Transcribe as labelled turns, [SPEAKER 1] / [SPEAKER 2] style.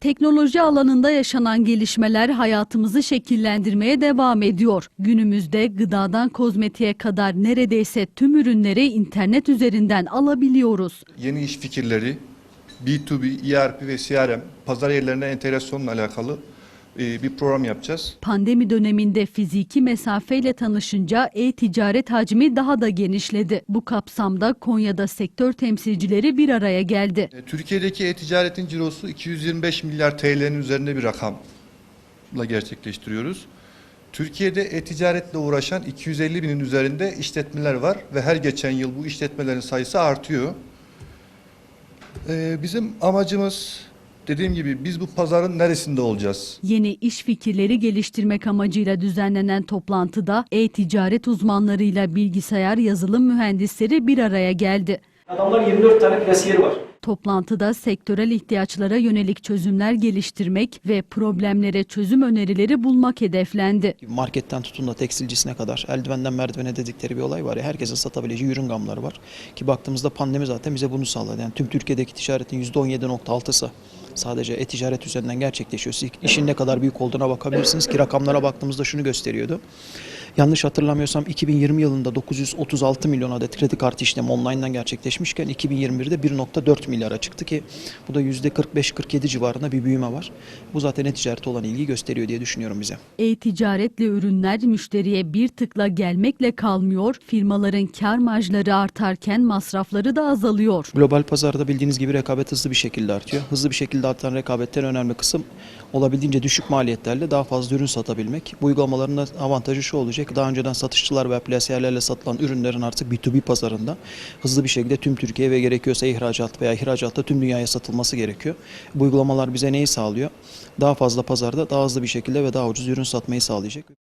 [SPEAKER 1] Teknoloji alanında yaşanan gelişmeler hayatımızı şekillendirmeye devam ediyor. Günümüzde gıdadan kozmetiğe kadar neredeyse tüm ürünleri internet üzerinden alabiliyoruz.
[SPEAKER 2] yeni iş fikirleri, B2B, ERP ve CRM, pazar yerlerine entegrasyonla alakalı bir program yapacağız.
[SPEAKER 1] Pandemi döneminde fiziki mesafeyle tanışınca e-ticaret hacmi daha da genişledi. Bu kapsamda Konya'da sektör temsilcileri bir araya geldi.
[SPEAKER 2] E, Türkiye'deki e-ticaretin cirosu 225 milyar TL'nin üzerinde bir rakamla gerçekleştiriyoruz. Türkiye'de e-ticaretle uğraşan 250 binin üzerinde işletmeler var ve her geçen yıl bu işletmelerin sayısı artıyor. E, bizim amacımız dediğim gibi biz bu pazarın neresinde olacağız?
[SPEAKER 1] Yeni iş fikirleri geliştirmek amacıyla düzenlenen toplantıda e-ticaret uzmanlarıyla bilgisayar yazılım mühendisleri bir araya geldi.
[SPEAKER 3] Adamlar 24 tane plasiyeri var.
[SPEAKER 1] Toplantıda sektörel ihtiyaçlara yönelik çözümler geliştirmek ve problemlere çözüm önerileri bulmak hedeflendi.
[SPEAKER 4] Marketten tutun da tekstilcisine kadar eldivenden merdivene dedikleri bir olay var ya herkesin satabileceği ürün gamları var. Ki baktığımızda pandemi zaten bize bunu sağladı. Yani tüm Türkiye'deki ticaretin %17.6'sı sadece e-ticaret üzerinden gerçekleşiyor. Siz işin ne kadar büyük olduğuna bakabilirsiniz ki rakamlara baktığımızda şunu gösteriyordu. Yanlış hatırlamıyorsam 2020 yılında 936 milyon adet kredi kartı işlemi online'dan gerçekleşmişken 2021'de 1.4 milyara çıktı ki bu da %45-47 civarında bir büyüme var. Bu zaten e-ticarete olan ilgiyi gösteriyor diye düşünüyorum bize.
[SPEAKER 1] E-ticaretle ürünler müşteriye bir tıkla gelmekle kalmıyor, firmaların kar marjları artarken masrafları da azalıyor.
[SPEAKER 4] Global pazarda bildiğiniz gibi rekabet hızlı bir şekilde artıyor. Hızlı bir şekilde artan rekabetten önemli kısım olabildiğince düşük maliyetlerle daha fazla ürün satabilmek. Bu uygulamaların avantajı şu olacak. Daha önceden satışçılar ve plasiyerlerle satılan ürünlerin artık B2B pazarında hızlı bir şekilde tüm Türkiye ve gerekiyorsa ihracat veya ihracatta tüm dünyaya satılması gerekiyor. Bu uygulamalar bize neyi sağlıyor? Daha fazla pazarda daha hızlı bir şekilde ve daha ucuz ürün satmayı sağlayacak.